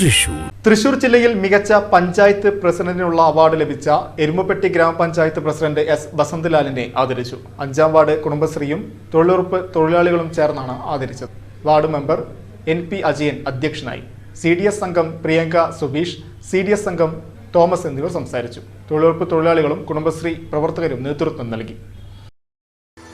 Thrissur. Thrissur ജില്ലയിൽ മികച്ച panchayat പ്രസിഡന്റിനുള്ള award ലഭിച്ച എരുമപ്പെട്ടി ഗ്രാമപഞ്ചായത്ത് പ്രസിഡന്റ് എസ് വസന്തലാലിനെ ആദരിച്ചു. അഞ്ചാം വാർഡ് കുടുംബശ്രീയും തൊഴിലുറപ്പ് തൊഴിലാളികളും ചേർന്നാണ് ആദരിച്ചത്. Ward member N P Ajayan അധ്യക്ഷനായി. സി ഡി എസ് സംഘം Priyanka Subeesh C D S സംഘം തോമസ് എന്നിവർ സംസാരിച്ചു. തൊഴിലുറപ്പ് തൊഴിലാളികളും കുടുംബശ്രീ പ്രവർത്തകരും നേതൃത്വം നൽകി.